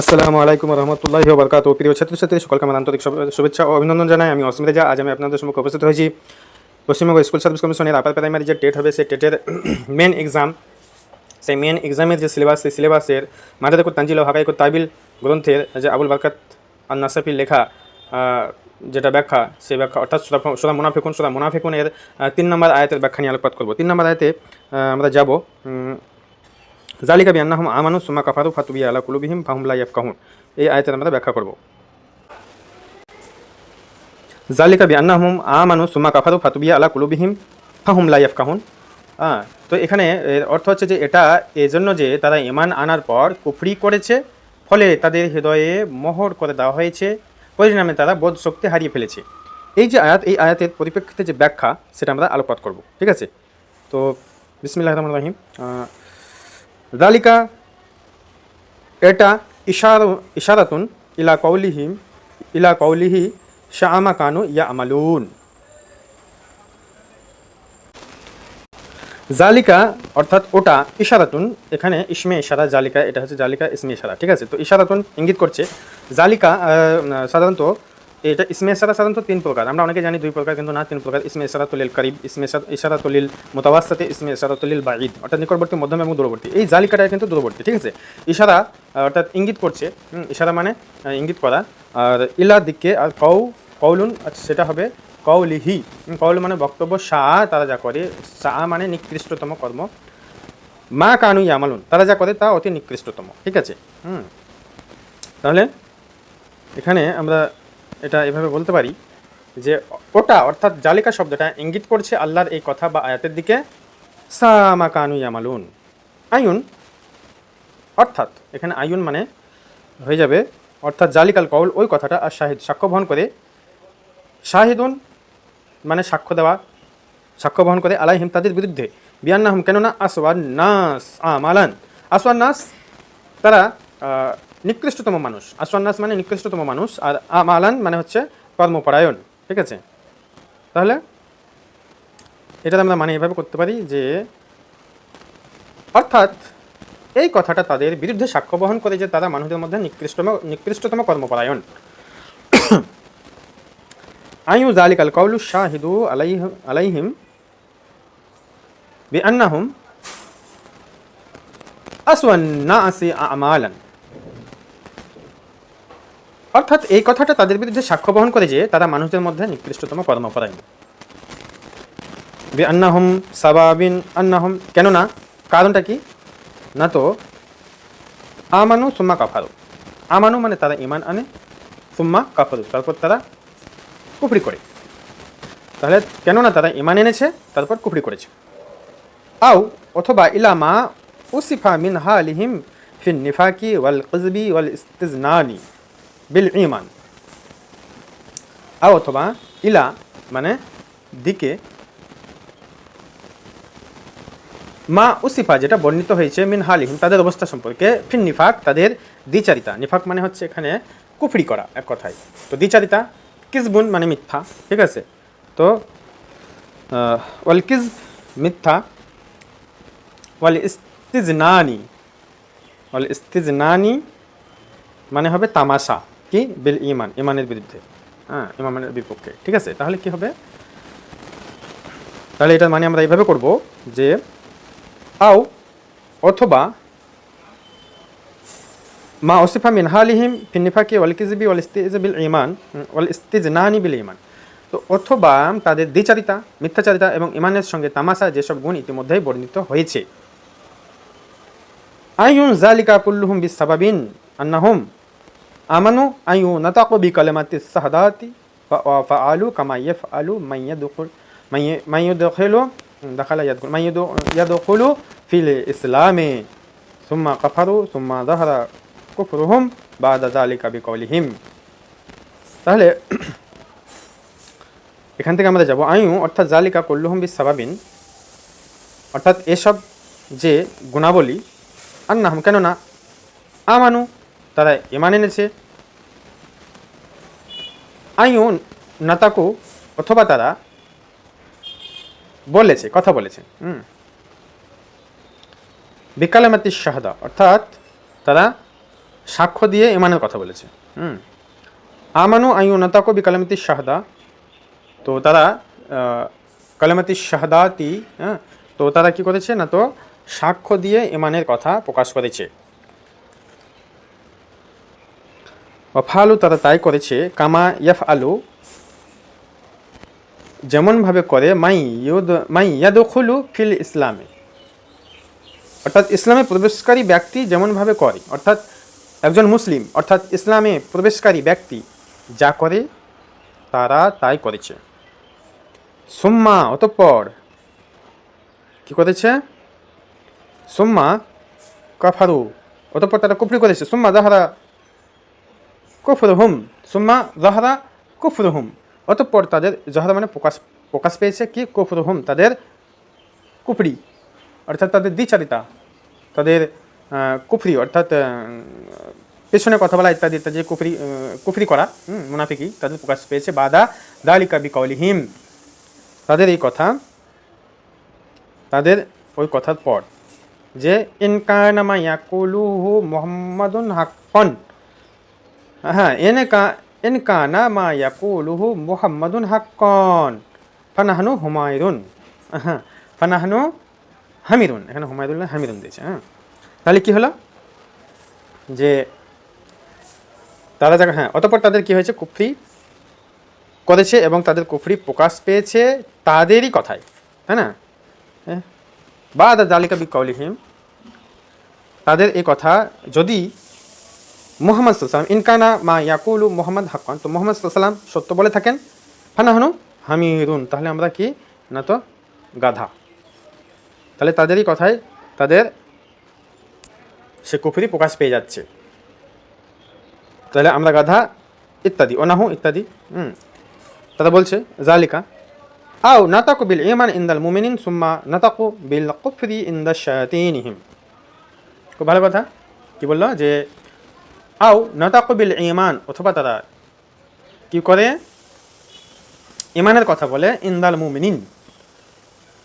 আসসালামু আলাইকুম রহমতুল্লাহ বরকাত প্রিয় ছাত্রছাত্রী, সকলকে আমার আন্তরিক শুভে- শুভেচ্ছা ও অভিনন্দন জানাই। আমি অসীম রেজা। আজ আমি আপনাদের সম্মুখে উপস্থিত হয়েছি। পশ্চিমবঙ্গ স্কুল সার্ভিস কমিশনের আপার প্রাইমারি যে টেট হবে, সেই টেটের মেন এক্সাম সেই মেন এক্সামের যে সিলেবাস সেই সিলেবাসের মাদারকুর তানজিল ও হাকাইকুর তাবিল গ্রন্থের যে আবুল বারকাত আর নাসাফির লেখা যেটা ব্যাখ্যা, সেই ব্যাখ্যা, অর্থাৎ সুরা মুনাফিকুন, সুরা মুনাফিকুনের তিন নম্বর আয়াতের ব্যাখ্যা নিয়ে আলোকপাত করব। তিন নম্বর আয়াতে আমরা যাব জালিকা বিয়ান্নাহুম আমানু সুমা কাফারু ফাতুবি আলা কুলুবিহিম ফাহুম লা ইয়াফকাহুন এই আয়াতের আমরা ব্যাখ্যা করব। জালিকা বিয়ান্নাহুম আমানু সুমা কাফারু ফাতুবি আলা কুলুবিহিম ফাহুম লা ইয়াফকাহুন হ্যাঁ তো এখানে এর অর্থ হচ্ছে যে এটা এজন্য যে তারা ইমান আনার পর কুফরি করেছে, ফলে তাদের হৃদয়ে মোহর করে দেওয়া হয়েছে, পরিণামে তারা বোধ শক্তি হারিয়ে ফেলেছে। এই যে আয়াত, এই আয়াতের পরিপ্রেক্ষিতে যে ব্যাখ্যা, সেটা আমরা আলোকপাত করব। ঠিক আছে? তো বিসমিল্লাহ রহমান রহিম। দালিকা এটা ইশার ইশারাতুন ইলা কৌলিহিম ইলা কৌলিহি শামা কানু ইয়া আমালুন জালিকা অর্থাৎ ওটা ইশারাতুন, এখানে ইসমে ইশারা জালিকা এটা হচ্ছে জালিকা ইসমে ইশারা, ঠিক আছে? তো ইশারাতুন ইঙ্গিত করছে জালিকা সাধারণত এটা ইসমে ইশারা সাধারণত তিন প্রকার। আমরা অনেকে জানি দুই প্রকার কিন্তু না তিন প্রকার। ইসমে ইশারা তলিল করিব ইসমে ইশারা তলিল মোতাবাসাতে ইসমে ইশারা তলিল বাঈদ। অর্থাৎ নিকটবর্তী মধ্যম এবং দূরবর্তী। এই জালিকাটা কিন্তু দূরবর্তী ঠিক আছে? ইশারা অর্থাৎ ইঙ্গিত করছে ইশারা মানে ইঙ্গিত করা। আর ইলার দিকে আর কৌ কৌলুন আচ্ছা, সেটা হবে কৌলিহি কৌল মানে বক্তব্য শাহ তারা যা করে। শাহ মানে নিকৃষ্টতম কর্ম। মা কানু ইয়ামালুন তারা যা করে তা অতি নিকৃষ্টতম ঠিক আছে? হুম। তাহলে এখানে আমরা এটা এভাবে বলতে পারি যে ওটা, অর্থাৎ জালিকা শব্দটা ইঙ্গিত করছে আল্লাহর এই কথা বা আয়াতের দিকে। সামা কানু ইয়ামালুন। আয়ুন অর্থাৎ এখানে আয়ুন মানে হয়ে যাবে। অর্থাৎ জালিকাল কৌল ওই কথাটা আর শাহিদ সাক্ষ্য বহন করে। শাহিদুন মানে সাক্ষ্য দেওয়া, সাক্ষ্য বহন করে আলাইহিম তাদের বিরুদ্ধে। বিয়ান্নাহম কেননা আসওয়ান নাস আমালান। আসওয়ান নাস তারা নিকৃষ্টতম মানুষ। আসওয়ান নাস মানে নিকৃষ্টতম মানুষ, আর আমালান মানে হচ্ছে কর্মপরায়ণ। ঠিক আছে? তাহলে এটা আমরা মানে এভাবে করতে পারি যে, অর্থাৎ এই কথাটা তাদের বিরুদ্ধে সাক্ষ্য বহন করে যে তারা মানুষদের মধ্যে নিকৃষ্টতম নিকৃষ্টতম কর্মপরায়ণ। আয়ু জালিকাল কৌলু শাহিদু আলাইহিম আলাইহিম বিআন্নাহুম আসওয়ান নাসি আমালান। অর্থাৎ এই কথাটা তাদের বিরুদ্ধে সাক্ষ্য বহন করে যে তারা মানুষদের মধ্যে নিকৃষ্টতম কর্মপরায়ণ বিআন্নাহুম সাবাবিন আন্নাহুম, কেননা কারণটা কি? না তো, আমানু সুম্মা কাফারু। আমানু মানে তারা ইমান আনে, সুম্মা কাফারু, তারপর তারা কুফরি করে। তাহলে কেননা তারা ইমান এনেছে, তারপর কুফরি করেছে। আও, অথবা ইলামা উসিফা মিন হালিহিম ফিন নিফাকি ওয়াল কজবি ওয়াল ইস্তিজনানি। বিল ইমান আর অথবা ইলা মানে দিকে মা উসিফা যেটা বর্ণিত হয়েছে মিন হালিহিম তাদের অবস্থা সম্পর্কে ফিন নিফাক তাদের দ্বিচারিতা নিফাক মানে হচ্ছে এখানে কুফরি করা এক কথায় তো দ্বিচারিতা কিসবুন মানে মিথ্যা ঠিক আছে তো ওয়াল কিজ মিথ্যা ওয়াল ইস্তিজনানি ওয়াল ইস্তিজনানি মানে হবে তামাশা কি? বিল ইমান, ইমানের বিরুদ্ধে। হ্যাঁ ইমানের বিপক্ষে। ঠিক আছে? তাহলে কি হবে? তাহলে এটা মানে আমরা এইভাবে করব যে, আও অথবা মা ওসিফা মিন হালিহিম ফিনিফাকে ওয়াল কিজবি ওয়াল ইস্তিজ বিল ইমান ওয়াল ইস্তিজনানি বিল ইমান তো অথবা তাদের দ্বিচারিতা, মিথ্যাচারিতা এবং ইমানের সঙ্গে তামাশা যেসব গুণ ইতিমধ্যেই বর্ণিত হয়েছে। আইয়ুন জালিকা কুল্লুহুম বিসাবাবিন আন্নাহুম আমানু আইয়ু নাতাকু বিকালিমাতি সাহাদাতি ফাআলু কামা ইয়াফআলু মান ইয়াদখুল মান ইয়াদখুলু দাখালা ইয়াদখুল মান ইয়াদখুলু ফিল ইসলামে সুম্মা কাফারু সুম্মা যাহারা কুফরুহুম বাদা যালিকা বিকাউলিহিম তাহলে এখান থেকে আমরা যাব। আয়ু অর্থাৎ জালিকা কল্লুহম বিস সাবাবিন অর্থাৎ এসব যে গুণাবলী আর না কেননা, আমানু তারা ইমান এনেছে। আয়ু নাতাকু অথবা তারা বলেছে, কথা বলেছে। হুম। বিকালামাতি শাহাদা, অর্থাৎ তারা সাক্ষ্য দিয়ে ইমানের কথা বলেছে। হুম। আমানু আইউ নাতাকো বিকালামতি শাহাদা। তো তারা কালামাতি শাহাদাতি হ্যাঁ তো তারা কি করেছে না তো সাক্ষ্য দিয়ে ইমানের কথা প্রকাশ করেছে। অফালু তারা তাই করেছে, কামা ইয়াফ আলু যেমনভাবে করে, মাই ইউদ, মাই ইয়াদখুলু ফিল ইসলামে। অর্থাৎ ইসলামে প্রবেশকারী ব্যক্তি যেমনভাবে করে, অর্থাৎ একজন মুসলিম, অর্থাৎ ইসলামে প্রবেশকারী ব্যক্তি যা করে, তারা তাই করেছে। সোম্মা অতঃপর কি করেছে? সোম্মা কাফারু, অতঃপর তারা কুফরি করেছে। সোম্মা দাহারা কুফর হুম সোম্মা দাহারা কুফর হুম অতঃপর তাদের জহারা মানে প্রকাশ প্রকাশ পেয়েছে কি? কুফর হুম তাদের কুফরি, অর্থাৎ তাদের দ্বিচারিতা, তাদের কুফরি, অর্থাৎ পেছনে কথা বলা ইত্যাদি ইত্যাদি কুফরি কুফরি করা মুনাফিকি তাদের প্রকাশ পেয়েছে। বাদা দালিকা বিকৌলিহিম তাদের এই কথা, তাদের ওই কথার পর যে ইনকানামা ইয়াকুলুহু মোহাম্মদুন হাক্কন। হ্যাঁ এনকা ইনকানা মা ইয়াকুলুহু মোহাম্মদুন হাক্কন, ফানাহানু হুমায়ুন হ্যাঁ ফানাহানু হামিরুন, এখানে হুমায়ুল্লাহ হামিরুন দিয়েছে হ্যাঁ। তাহলে কি হলো? যে তারা যারা হ্যাঁ অতপর তাদের কি হয়েছে? কুফরি করেছে এবং তাদের কুফরি প্রকাশ পেয়েছে তাদেরই কথায়, তাই না? বা দা জালিকা বি কৌলিহিম তাদের এই কথা যদি মোহাম্মদ সাল্লাম ইনকানা মা ইয়াকুলু মোহাম্মদ হাক্কান তো মোহাম্মদ সাল্লাম সত্য বলে থাকেন, ফানা হনু হামিরুন তাহলে আমরা কি? না তো গাধা। তাহলে তাদেরই কথায় তাদের সে কুফরি প্রকাশ পেয়ে যাচ্ছে। তাহলে আমরা গাধা ইত্যাদি, অনাহু ইত্যাদি, হুম। তারা বলছে, জালিকা, আও নাতাকু বিল ইমান ইন্দাল মুমিনিন সুম্মা নাতাকু বিল কুফরি ইন্দা শায়াতিনহিম। খুব ভালো কথা। কি বলল? যে আও নাতাকু বিল ইমান অথবা তারা কি করে? ইমানের কথা বলে, ইন্দাল মুমিনিন,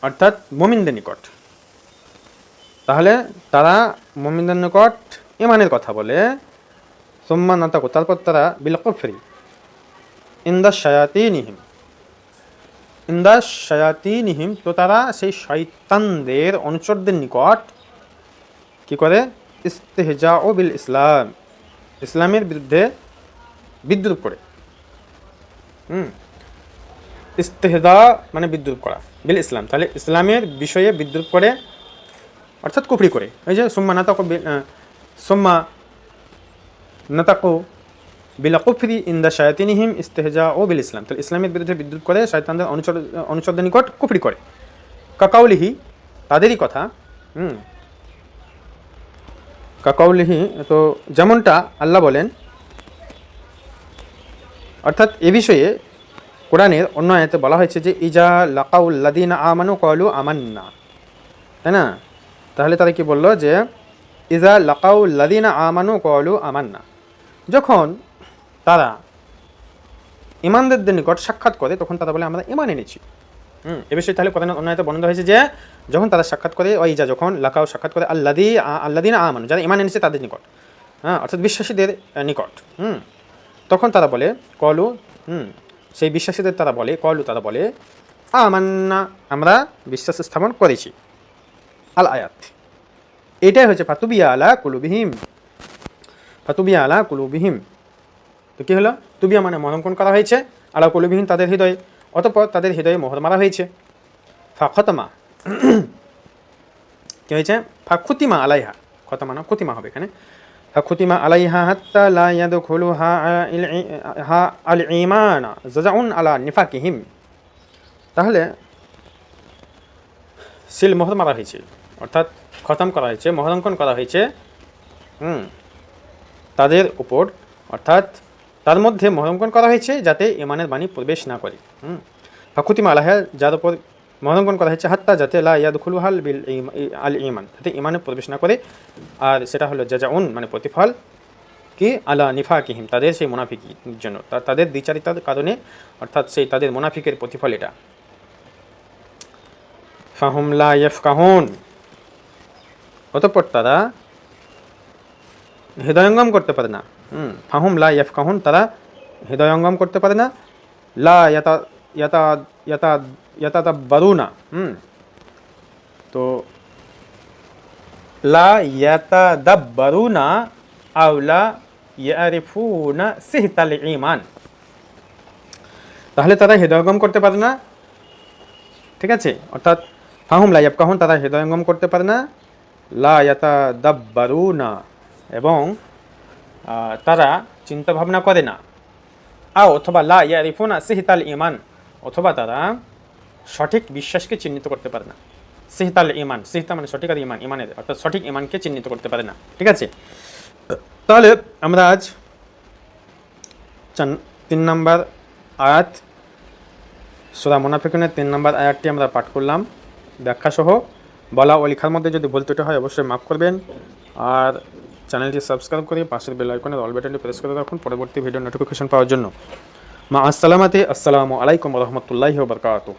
অর্থাৎ মুমিনদের নিকট। তাহলে তারা মুমিনদের নিকট ইমানের কথা বলে, সোম্মা নাতাকু, তারপর তারা বিল কুফরি, ইন্দা শায়াতিনহিম। ইন্দা শায়াতিনহিম, তো তারা সেই শয়তানদের, অনুচরদের নিকট কি করে? ইস্তেহজা ও বিল ইসলাম। ইসলামের বিরুদ্ধে বিদ্রুপ করে। হুম। ইস্তেহদা মানে বিদ্রুপ করা বিল ইসলাম। তাহলে ইসলামের বিষয়ে বিদ্রুপ করে, অর্থাৎ কুফরি করে। এই যে, সোম্মা নাতাকো সোম্মা নাতাকো বিলা কুফরি ইন্দা শায়াতিনিহিম ইস্তেহজা ও বিল ইসলাম। তাহলে ইসলামের বিরুদ্ধে বিদ্রুপ করে, শয়তানদের অনুচর অনুচরদের নিকট কুফরি করে। কাকাউলিহি, তাদেরই কথা। হুম। কাকাউলিহি, তো যেমনটা আল্লাহ বলেন, অর্থাৎ এ বিষয়ে কোরআনের অন্য আয়াতে বলা হয়েছে যে, ইজা লাকাউল্লাদিন আমানু কলু আমান্না। তাই না? তাহলে তারা কি বলল যে, ইজা লাকাউল্লাদিন আমানু কলু আমান্না। যখন তারা ইমানদারদের নিকট সাক্ষাৎ করে, তখন তারা বলে, আমরা ইমান এনেছি। হুম, এ বিষয়ে তাহলে কোরআনের অন্য বর্ণনা হয়েছে যে, যখন তারা সাক্ষাৎ করে, ওই যা যখন লাকাও সাক্ষাৎ করে, আল্লাদি আল্লাদিন আমানু, যারা ইমান এনেছে তাদের নিকট হ্যাঁ অর্থাৎ বিশ্বাসীদের নিকট, হুম, তখন তারা বলে, কলু, হুম, সেই বিশ্বাসীদের তারা বলে, কলু তারা বলে, আমান্না, আমরা বিশ্বাস স্থাপন করেছি। আল আয়াত, এটাই হচ্ছে ফাতুবিয়া আলা কুলুবিহিম, ফাতুবিয়া আলা কুলুবিহিম। তো কী হলো? তুবিয়া মানে মরঙ্কন করা হয়েছে, আলা কুলুবিহিম তাদের হৃদয়ে। অতপর তাদের হৃদয়ে মোহর মারা হয়েছে। ফা খতমা কি হয়েছে? ফা খুতিমা আলাইহা, খতমা না, খুতিমা হবে এখানে। ফা খুতিমা আলাইহা হাত্তা লা ইয়াদখুলু হা হা আল ঈমান জাজাউন আলা নিফাকিহিম। তাহলে সিল মোহর মারা হয়েছে, অর্থাৎ খতম করা হয়েছে, মহরঙ্কন করা হয়েছে। হুম, তাদের উপর, অর্থাৎ তার মধ্যে মহরঙ্কন করা হয়েছে যাতে ইমানের বাণী প্রবেশ না করে। হুম। ফাকুতিমা আলাহ যার উপর মহরঙ্কন করা হয়েছে, হাত্তা যাতে লা ইয়াদখুলু হাল বিল আল ইমান যাতে ইমানে প্রবেশ না করে। আর সেটা হলো জাজাউন মানে প্রতিফল, কি? আলা নিফাকিহিম, তাদের সেই মুনাফিকির জন্য। তাদের দ্বিচারিতার কারণে, অর্থাৎ সেই তাদের মুনাফিকের প্রতিফল এটা। ফাহুম লা ইয়াফকাহুন। অতঃপর তারা হৃদয়ঙ্গম করতে পারে না। হুম, ফাহুম লা ইয়াফ কাহুন তারা হৃদয়ঙ্গম করতে পারে না। লা ইয়াতা ইয়াতা বারুনা হুম। তো লা ইয়াতা দাব্বারুনা আও লা ইয়ারিফুনা সিহতাল ঈমান। তাহলে তারা হৃদয়ঙ্গম করতে পারে না। ঠিক আছে? অর্থাৎ ফাহুম লা ইয়াবকাহুন তারা হৃদয়ঙ্গম করতে পারে না। লা ইয়াতা দাব্বারুনা এবং তারা চিন্তা ভাবনা করে না। আও, অথবা লা ইয়ারিফুনা সিহতাল ইমান অথবা তারা সঠিক বিশ্বাসকে চিহ্নিত করতে পারে না। সিহতাল ইমান সিহতা মানে সঠিক আর ইমান ইমানের অর্থাৎ সঠিক ইমানকে চিহ্নিত করতে পারে না। ঠিক আছে? তাহলে আমরা আজ তিন নম্বর আয়াত, সুরা মোনাফিকুনের তিন নম্বর আয়াতটি আমরা পাঠ করলাম। ব্যাখ্যাসহ বলা ও লেখার মধ্যে যদি ভুল ত্রুটি হয়, অবশ্যই মাফ করবেন। আর চ্যানেলটি সাবস্ক্রাইব করে পাশের বেল আইকনের অল বাটনটি প্রেস করে রাখুন। পরবর্তী ভিডিও নোটিফিকেশন পাওয়ার জন্য। মা, আসসালামাতে। আসসালামু আলাইকুম রহমতুল্লাহ বরকাতুহ।